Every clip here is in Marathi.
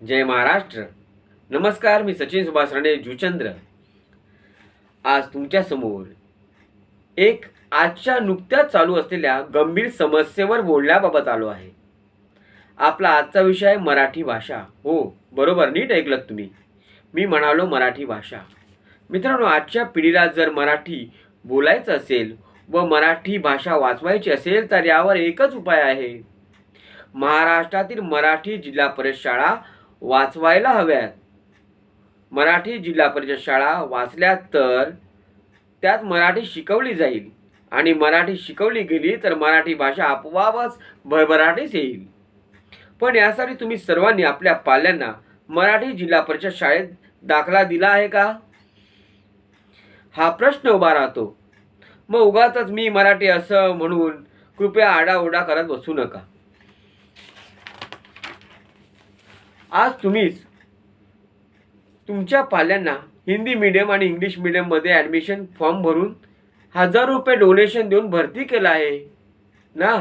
जय महाराष्ट्र. नमस्कार मी सचिन सुभाष राणे जुचंद्र. आज तुमच्यासमोर एक आजच्या नुकत्याच चालू असलेल्या गंभीर समस्येवर बोलण्याबाबत आलो आहे. आपला आजचा विषय आहे मराठी भाषा. हो बरोबर नीट ऐकलं तुम्ही. मी म्हणालो मराठी भाषा. मित्रांनो आजच्या पिढीला जर मराठी बोलायचं असेल व मराठी भाषा वाचवायची असेल तर यावर एकच उपाय आहे. महाराष्ट्रातील मराठी जिल्हा परिषद शाळा वाचवायला हव्यात. मराठी जिल्हा परिषद शाळा वाचल्या तर त्यात मराठी शिकवली जाईल आणि मराठी शिकवली गेली तर मराठी भाषा आपोआपच भरभराटीस येईल. पण यासाठी तुम्ही सर्वांनी आपल्या पाल्यांना मराठी जिल्हा परिषद शाळेत दाखला दिला आहे का? हा प्रश्न उभा राहतो. मग उगाच मी मराठी असं म्हणून कृपया आडाओडा करत बसू नका. आज तुम्हीच तुमच्या पाल्यांना हिंदी मीडियम आणि इंग्लिश मीडियममध्ये ॲडमिशन फॉर्म भरून हजार रुपये डोनेशन देऊन भरती केलं आहे. ना?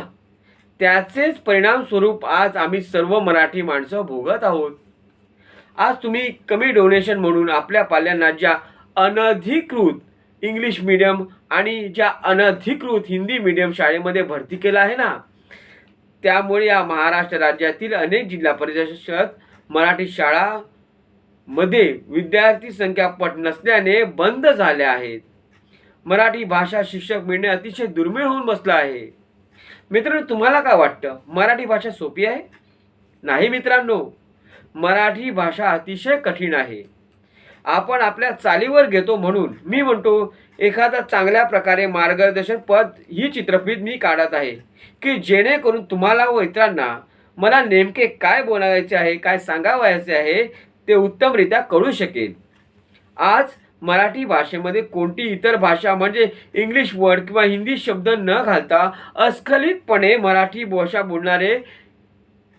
त्याचेच परिणामस्वरूप आज आम्ही सर्व मराठी माणसं भोगत आहोत. आज तुम्ही कमी डोनेशन म्हणून आपल्या पाल्यांना ज्या अनधिकृत इंग्लिश मीडियम आणि ज्या अनधिकृत हिंदी मीडियम शाळेमध्ये भरती केलं आहे ना? त्यामुळे या महाराष्ट्र राज्यातील अनेक जिल्हा परिषद मराठी शाळामध्ये विद्यार्थी संख्या पट नसल्याने बंद झाल्या आहेत. मराठी भाषा शिक्षक मिळणे अतिशय दुर्मिळ होऊन बसलं आहे. मित्रांनो तुम्हाला काय वाटतं? मराठी भाषा सोपी आहे? नाही मित्रांनो मराठी भाषा अतिशय कठीण आहे. आपण आपल्या चालीवर घेतो म्हणून. मी म्हणतो एखादा चांगल्या प्रकारे मार्गदर्शन पद ही चित्रफित मी काढत आहे की जेणेकरून तुम्हाला व इतरांना मला नेमके काय बोलायचे आहे काय सांगावयाचे आहे ते उत्तमरित्या कळू शकेल. आज मराठी भाषेमध्ये कोणती इतर भाषा म्हणजे इंग्लिश वर्ड किंवा हिंदी शब्द न घालता अस्खलितपणे मराठी भाषा बोलणारे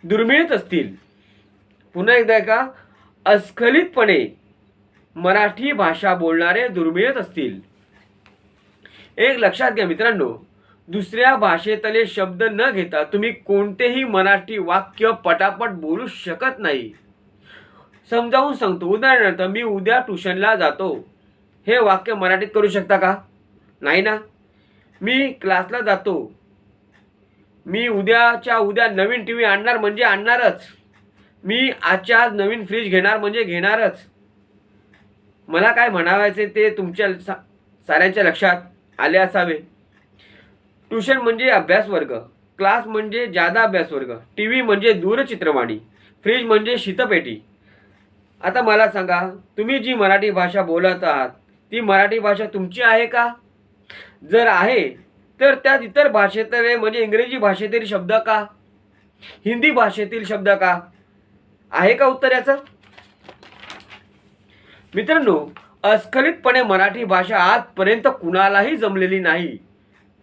दुर्मिळच असतील? पुन्हा एकदा का अस्खलितपणे मराठी भाषा बोलणारे दुर्मिळच असतील? एक लक्षात घ्या मित्रांनो. दुसऱ्या भाषेतले शब्द न घेता तुम्ही कोणतेही मराठी वाक्य पटापट बोलू शकत नाही. समजावून सांगतो. उदाहरणार्थ मी उद्या ट्युशनला जातो. हे वाक्य मराठीत करू शकता का? नाही ना. मी क्लासला जातो. मी उद्याच्या उद्या नवीन टी व्ही आणणार म्हणजे आणणारच. मी आजच्या आज नवीन फ्रीज घेणार म्हणजे घेणारच. मला काय म्हणावायचे ते तुमच्या सा- साऱ्यांच्या लक्षात आले असावे. ट्युशन म्हणजे अभ्यास वर्ग क्लास म्हणजे जादा अभ्यास वर्ग टी व्ही म्हणजे दूरचित्रवाणी फ्रीज म्हणजे शीतपेटी. आता मला सांगा तुम्ही जी मराठी भाषा बोलत आहात ती मराठी भाषा तुमची आहे का? जर आहे तर त्यात इतर भाषेतले म्हणजे इंग्रजी भाषेतील शब्द का? हिंदी भाषेतील शब्द का? आहे का उत्तर याचं? मित्रांनो अस्खलितपणे मराठी भाषा आजपर्यंत कुणालाही जमलेली नाही.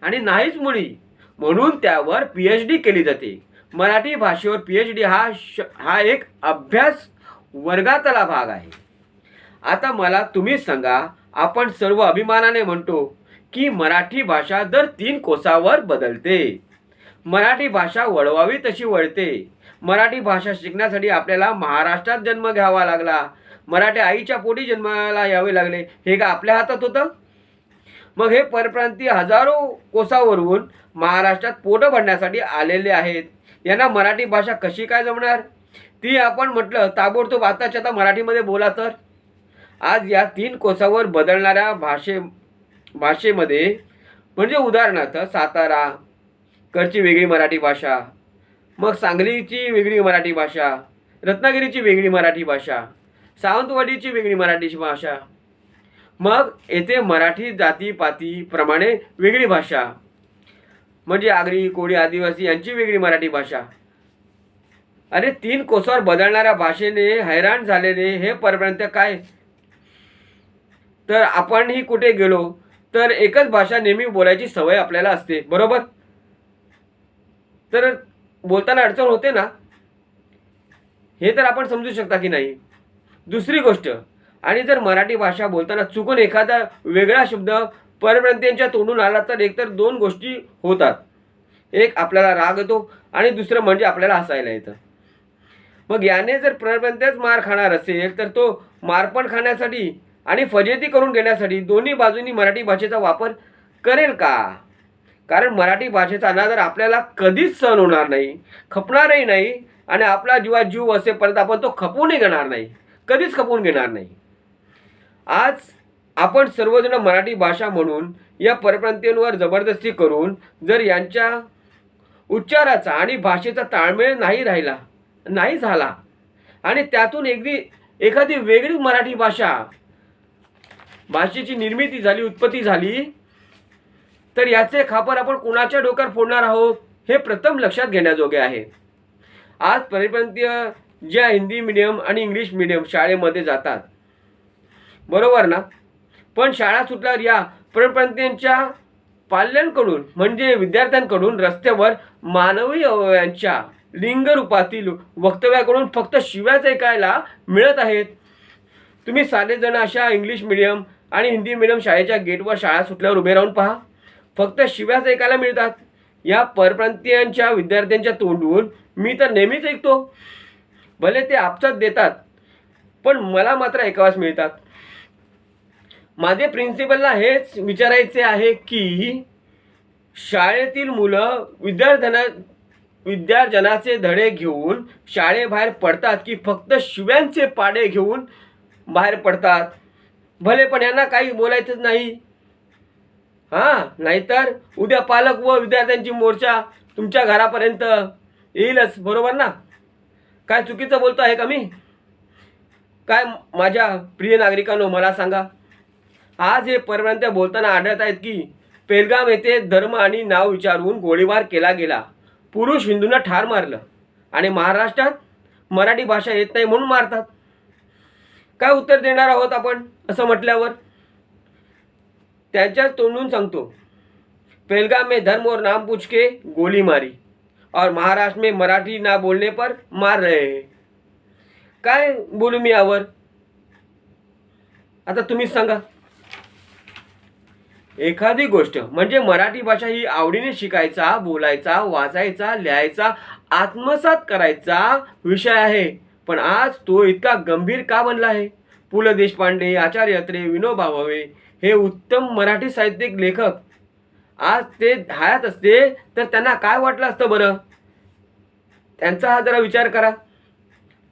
आणि नाहीच मुळी. म्हणून त्यावर पी एच डी केली जाते. मराठी भाषेवर पी एच डी हा श हा एक अभ्यास वर्गातला भाग आहे. आता मला तुम्हीच सांगा आपण सर्व अभिमानाने म्हणतो की मराठी भाषा दर तीन कोसावर बदलते. मराठी भाषा वळवावी तशी वळते. मराठी भाषा शिकण्यासाठी आपल्याला महाराष्ट्रात जन्म घ्यावा लागला. मराठी आईच्या पोटी जन्माला यावे लागले. हे का आपल्या हातात होतं? मग हे परप्रांतीय हजारो कोसावरून महाराष्ट्रात पोटं भरण्यासाठी आलेले आहेत. यांना मराठी भाषा कशी काय जमणार? ती आपण म्हटलं ताबडतोब आताच्या आता मराठीमध्ये बोला तर. आज या तीन कोसावर बदलणाऱ्या भाषे भाषेमध्ये म्हणजे उदाहरणार्थ सातारा कडची वेगळी मराठी भाषा मग सांगलीची वेगळी मराठी भाषा रत्नागिरीची वेगळी मराठी भाषा सावंतवाडीची वेगळी मराठी भाषा मग येथे मराठी जातीपातीप्रमाणे वेगळी भाषा. म्हणजे आगरी कोळी आदिवासी यांची वेगळी मराठी भाषा. अरे तीन कोसावर बदलणाऱ्या भाषेने हैराण झालेले हे परपर्यंत काय? तर आपणही कुठे गेलो तर एकच भाषा नेहमी बोलायची सवय आपल्याला असते बरोबर? तर बोलताना अडचण होते ना? हे तर आपण समजू शकता की नाही. दुसरी गोष्ट आणि जर मराठी भाषा बोलताना चुकून एखादा वेगळा शब्द परप्रांतीयांच्या तोंडून आला तर एकतर दोन गोष्टी होतात. एक आपल्याला राग येतो आणि दुसरं म्हणजे आपल्याला हसायला येतं. मग याने जर परप्रांतीयच मार खाणार असेल तर तो मारपण खाण्यासाठी आणि फजेती करून घेण्यासाठी दोन्ही बाजूंनी मराठी भाषेचा वापर करेल का? कारण मराठी भाषेचा अनादर आपल्याला कधीच सहन होणार नाही खपणारही नाही आणि आपला जीवा जीव असेपर्यंत आपण तो खपवूनही घेणार नाही. कधीच खपवून घेणार नाही. आज आपण सर्वजण मराठी भाषा म्हणून या परप्रांतीयांवर जबरदस्ती करून जर यांच्या उच्चाराचा आणि भाषेचा ताळमेळ नाही राहिला नाही झाला आणि त्यातून एकदी एखादी वेगळी मराठी भाषा भाषेची निर्मिती झाली उत्पत्ती झाली तर याचे खापर आपण कुणाच्या डोक्यावर फोडणार आहोत हे प्रथम लक्षात घेण्याजोगे आहे. आज परिप्रांतीय ज्या हिंदी मिडियम आणि इंग्लिश मिडियम शाळेमध्ये जातात बरोबर ना? पण शाळा सुटल्यावर या परप्रांतीयांच्या पाल्यांकडून म्हणजे विद्यार्थ्यांकडून रस्त्यावर मानवी अवयवांच्या लिंगरूपातील वक्तव्याकडून फक्त शिव्याच ऐकायला मिळत आहेत. तुम्ही सारेजण अशा इंग्लिश मिडियम आणि हिंदी मिडियम शाळेच्या गेटवर शाळा सुटल्यावर उभे राहून पहा. फक्त शिव्याच ऐकायला मिळतात. या परप्रांतीयांच्या विद्यार्थ्यांच्या तोंडून मी तर नेहमीच ऐकतो. भले ते आपसात देतात पण मला मात्र ऐकावाच मिळतात. माझे प्रिन्सिपलला हेच विचारायचे आहे की शाळेतील मुलं विद्यार्थ्यांना विद्यार्जनाचे धडे घेऊन शाळेबाहेर पडतात की फक्त शिव्यांचे पाडे घेऊन बाहेर पडतात? भले पण यांना काही बोलायचंच नाही. हां नाहीतर उद्या पालक व विद्यार्थ्यांची मोर्चा तुमच्या घरापर्यंत येईलच बरोबर ना? काय चुकीचं बोलतो आहे का मी? काय माझ्या प्रिय नागरिकांनो मला सांगा. आज हे परप्रांतीय बोलताना आढळत आहेत की पेलगाम येथे धर्म आणि नाव विचारून गोळीबार केला गेला. पुरुष हिंदूंना ठार मारलं आणि महाराष्ट्रात मराठी भाषा येत नाही म्हणून मारतात. काय उत्तर देणार आहोत आपण असं म्हटल्यावर? त्यांच्याच तोंडून सांगतो. पेलगाम में धर्म और नाम पूछ के गोली मारी और महाराष्ट्र में मराठी ना बोलने पर मार रहे हैं। काय बोलू मी यावर? आता तुम्हीच सांगा. एखादी गोष्ट म्हणजे मराठी भाषा ही आवडीने शिकायचा बोलायचा वाचायचा लिहायचा आत्मसात करायचा विषय आहे. पण आज तो इतका गंभीर का बनला आहे? पु ल देशपांडे आचार्य अत्रे विनोबा भावे हे उत्तम मराठी साहित्यिक लेखक. आज ते हयात असते तर त्यांना काय वाटलं असतं बरं? त्यांचा हा जरा विचार करा.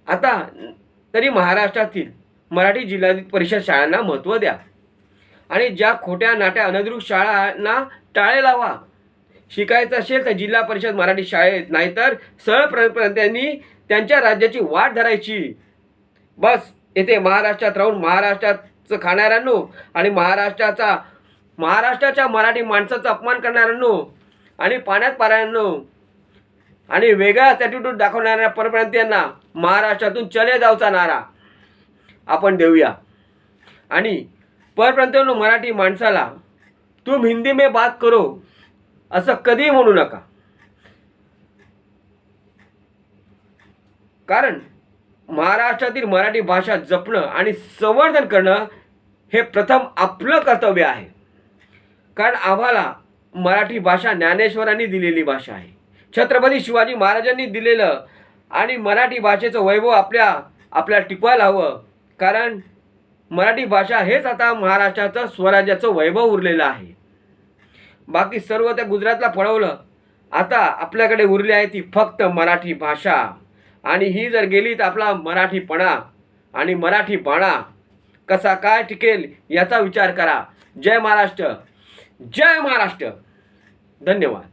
आता तरी महाराष्ट्रातील मराठी जिल्हा परिषद शाळांना महत्त्व द्या. आणि ज्या खोट्या नाट्या अनधिकृत शाळांना टाळे लावा. शिकायचं असेल तर जिल्हा परिषद मराठी शाळेत नाहीतर सरळ त्यांच्या राज्याची वाट धरायची. बस येथे महाराष्ट्रात राहून महाराष्ट्राचं खाणाऱ्यांनो आणि महाराष्ट्राचा महाराष्ट्राच्या मराठी माणसाचा अपमान करणाऱ्यांनो आणि पाण्यात पाऱ्यांनो आणि वेगळाच ॲटिट्यूड दाखवणाऱ्या परप्रांतीयांना महाराष्ट्रातून चले जाऊचा नारा. आपण देऊया. आणि परप्रांतीयांनो मराठी माणसाला तुम हिंदी में बात करो असं कधीही म्हणू नका. कारण महाराष्ट्रातील मराठी भाषा जपणं आणि संवर्धन करणं हे प्रथम आपलं कर्तव्य आहे. कारण आम्हाला मराठी भाषा ज्ञानेश्वरांनी दिलेली भाषा आहे. छत्रपती शिवाजी महाराजांनी दिलेलं आणि मराठी भाषेचं वैभव आपल्या आपल्याला टिकवायला हवं. कारण मराठी भाषा हेच आता महाराष्ट्राचं स्वराज्याचं वैभव उरलेलं आहे. बाकी सर्व त्या गुजरातला पळवलं आता आपल्याकडे उरली आहे ती फक्त मराठी भाषा. आणि ही जर गेली तर आपला मराठीपणा आणि मराठी बाणा कसा काय टिकेल याचा विचार करा. जय महाराष्ट्र. जय महाराष्ट्र. धन्यवाद.